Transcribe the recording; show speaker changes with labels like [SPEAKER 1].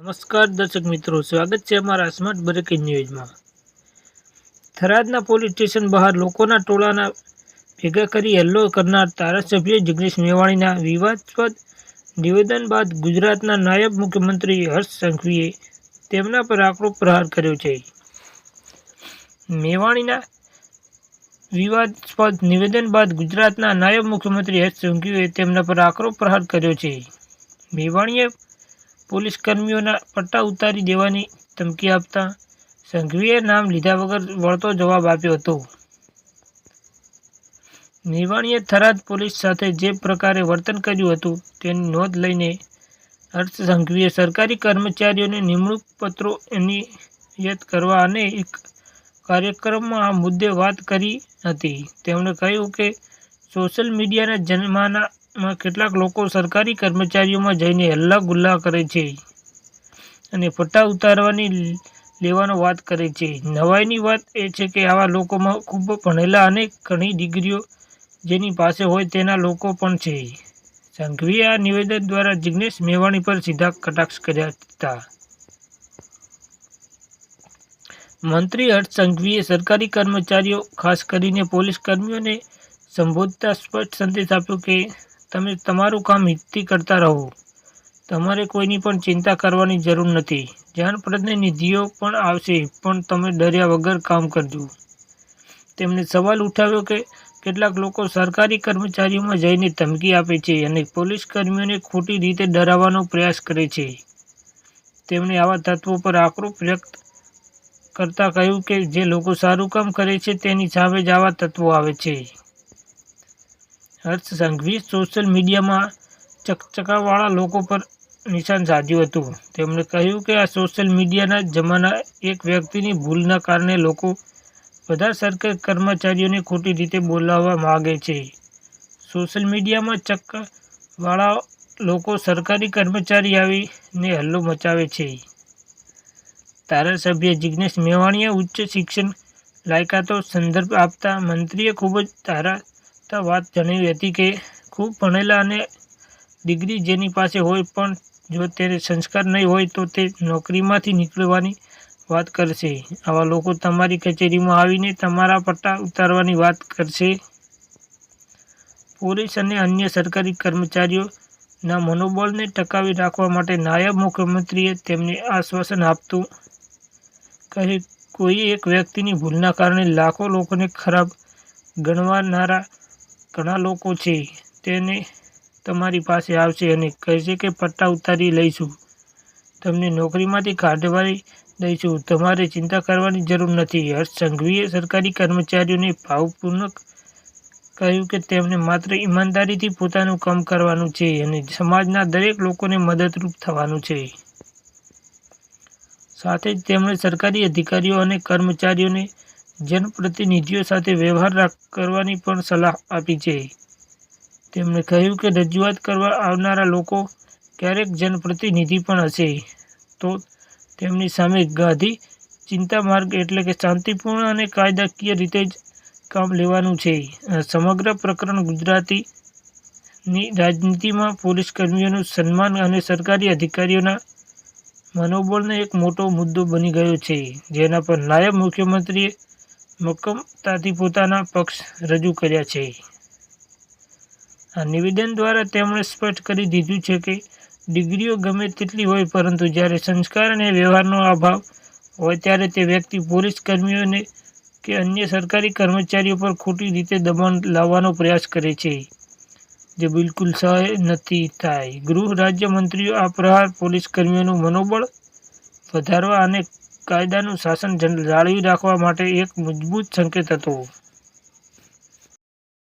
[SPEAKER 1] નમસ્કાર દર્શક મિત્રો, સ્વાગત છે અમારા સ્માર્ટ બ્રેકિંગ ન્યૂઝમાં. થરાદના પોલીસ સ્ટેશન બહાર લોકોના ટોળાના ભેગા કરી હલ્લો કરનાર ધારાસભ્ય જગદીશ મેવાણીના વિવાદસ્પદ નિવેદન બાદ ગુજરાતના નાયબ મુખ્યમંત્રી હર્ષ સંઘવીએ તેમના પર આકરો પ્રહાર કર્યો છે. મેવાણીના વિવાદસ્પદ નિવેદન બાદ ગુજરાતના નાયબ મુખ્યમંત્રી હર્ષ સંઘવીએ તેમના પર આકરો પ્રહાર કર્યો છે. મેવાણીએ પોલીસ કર્મીઓના પટ્ટા ઉતારી દેવાની ધમકી આપતા સંઘવીએ નામ લીધા વગર વળતો જવાબ આપ્યો હતો. નિવાણીએ થરાદ પોલીસ સાથે જે પ્રકારે વર્તન કર્યું હતું તેની નોંધ લઈને હર્ષ સંઘવીએ સરકારી કર્મચારીઓને નિમણૂક પત્રો એનાયત કરવા અને એક કાર્યક્રમમાં આ મુદ્દે વાત કરી હતી. તેમણે કહ્યું કે સોશિયલ મીડિયાના જમાનામાં કેટલાક લોકો સરકારી કર્મચારીઓમાં જઈને હલ્લા ગુલ્લા કરે છે અને પટ્ટા ઉતારવાની લેવાનો વાત કરે છે. નવાઈની વાત એ છે કે આવા લોકોમાં ખૂબ ભણેલા અને ઘણી ડિગ્રીઓ જેની પાસે હોય તેના લોકો પણ છે. સંઘવીએ આ નિવેદન દ્વારા જિગ્નેશ મેવાણી પર સીધા કટાક્ષ કર્યા હતા. મંત્રી હર્ષ સંઘવીએ સરકારી કર્મચારીઓ, ખાસ કરીને પોલીસ કર્મીઓને સંબોધતા સ્પષ્ટ સંદેશ આપ્યો કે તમે તમારું કામ હિતથી કરતા રહો. તમારે કોઈની પણ ચિંતા કરવાની જરૂર નથી. જનપ્રતિનિધિઓ પણ આવશે, પણ તમે ડર્યા વગર કામ કરજો. તેમણે સવાલ ઉઠાવ્યો કે કેટલાક લોકો સરકારી કર્મચારીઓમાં જઈને ધમકી આપે છે અને પોલીસ કર્મીઓને ખોટી રીતે ડરાવવાનો પ્રયાસ કરે છે. તેમણે આવા તત્વો પર આક્રોશ વ્યક્ત કરતા કહ્યું કે જે લોકો સારું કામ કરે છે તેની સામે જ આવા તત્વો આવે છે. હર્ષ સંઘવી સોશિયલ મીડિયામાં ચકચકાવાળા લોકો પર નિશાન સાધ્યું હતું. તેમણે કહ્યું કે આ સોશિયલ મીડિયાના જમાના એક વ્યક્તિની ભૂલના કારણે લોકો બધા સરકારી કર્મચારીઓને ખોટી રીતે બોલાવવા માગે છે. સોશિયલ મીડિયામાં ચક્કવાળા લોકો સરકારી કર્મચારી આવીને હલ્લો મચાવે છે. ધારાસભ્ય જિગ્નેશ મેવાણીએ ઉચ્ચ શિક્ષણ લાયકાતો સંદર્ભ આપતા મંત્રીએ ખૂબ જ ધારતા વાત જણાવી હતી કે ખૂબ ભણેલા અને ડિગ્રી જેની પાસે હોય પણ જો તેને સંસ્કાર નહીં હોય તો તે નોકરીમાંથી નીકળવાની વાત કરશે. આવા લોકો તમારી કચેરીમાં આવીને તમારા પટ્ટા ઉતારવાની વાત કરશે. પોલીસ અને અન્ય સરકારી કર્મચારીઓના મનોબળને ટકાવી રાખવા માટે નાયબ મુખ્યમંત્રીએ તેમને આશ્વાસન આપતું કહ્યું કોઈ એક વ્યક્તિની ભૂલના કારણે લાખો લોકોને ખરાબ ગણવાનારા ઘણા લોકો છે, તેને તમારી પાસે આવશે અને કહેશે કે પટ્ટા ઉતારી લઈશું. તમને નોકરીમાંથી કાઢવાની દઈશું. તમારે ચિંતા કરવાની જરૂર નથી. હર્ષ સંઘવીએ સરકારી કર્મચારીઓને ભાવપૂર્વક કહ્યું કે તેમને માત્ર ઈમાનદારીથી પોતાનું કામ કરવાનું છે અને સમાજના દરેક લોકોને મદદરૂપ થવાનું છે. સાથે જ તેમણે સરકારી અધિકારીઓ અને કર્મચારીઓને જનપ્રતિનિધિઓ સાથે વ્યવહાર કરવાની પણ સલાહ આપી છે. તેમણે કહ્યું કે રજૂઆત કરવા આવનારા લોકો ક્યારેક જનપ્રતિનિધિ પણ હશે. તો તેમની સામે ગાંધી ચિંતા માર્ગ એટલે કે શાંતિપૂર્ણ અને કાયદાકીય રીતે જ કામ લેવાનું છે. સમગ્ર પ્રકરણ ગુજરાતીની રાજનીતિમાં પોલીસ કર્મીઓનું સન્માન અને સરકારી અધિકારીઓના મનોબળનો એક મોટો મુદ્દો બની ગયો છે. જેના પર નાયબ મુખ્યમંત્રીએ મક્કમતાથી પોતાના પક્ષ રજૂ કર્યા છે. આ નિવેદન દ્વારા તેમણે સ્પષ્ટ કરી દીધું છે કે ડિગ્રીઓ ગમે તેટલી હોય પરંતુ જ્યારે સંસ્કાર અને વ્યવહારનો અભાવ હોય ત્યારે તે વ્યક્તિ પોલીસ કર્મીઓને કે અન્ય સરકારી કર્મચારીઓ પર ખોટી રીતે દબાણ લાવવાનો પ્રયાસ કરે છે. જે બિલકુલ સહાય નથી થાય. ગૃહ રાજ્યમંત્રીઓ આ પ્રહાર પોલીસ કર્મીઓનું મનોબળ વધારવા અને કાયદાનું શાસન જાળવી રાખવા માટે એક મજબૂત સંકેત હતો.